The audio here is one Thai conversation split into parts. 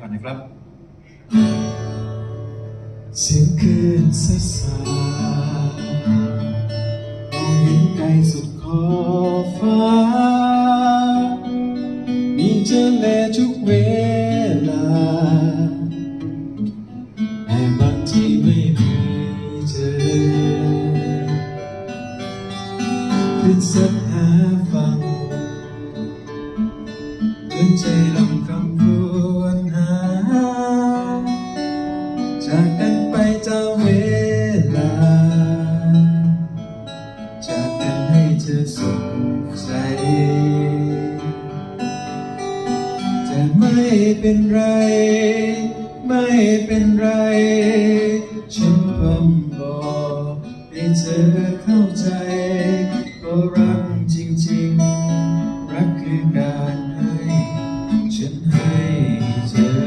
ก่อนนะครับ เสียงคืนซาซามองเห็นไกลสุดขอบฟ้า มีเจอแลทุกเวลา แต่บางทีไม่มีเจอขึ้นสักหาฟังเดินใจลำค ให้เธอสุขใจแต่ไม่เป็นไร ไม่เป็นไร ฉันพร้อมบอกให้เธอเข้าใจก็รักจริงๆ รักคือการให้ ฉันให้เธอ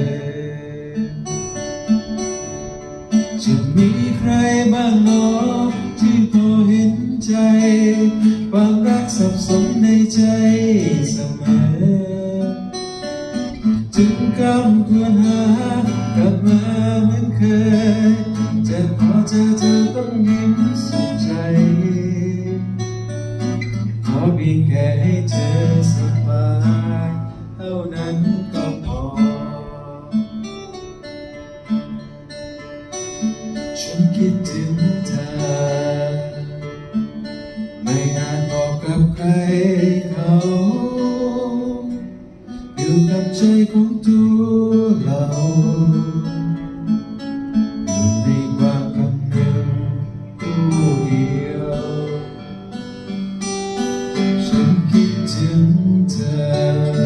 จะมีใครบ้างหนอที่พอเนใจ ความรักสับสนในใจเสมอถึงคำควรหากลับมาเหมือนเคยแต่พอเจอเธอต้องยิ้มสุขใจ ขอเพียงแค่ให้เธอสบายเท่านั้นก็พอ ฉันคิดถึงเธอ การบอกกับใครเขาอยู่กับใจของตัวเราอยู่ในควากับเดียวตัวเดียวฉันคิดถึงเธอ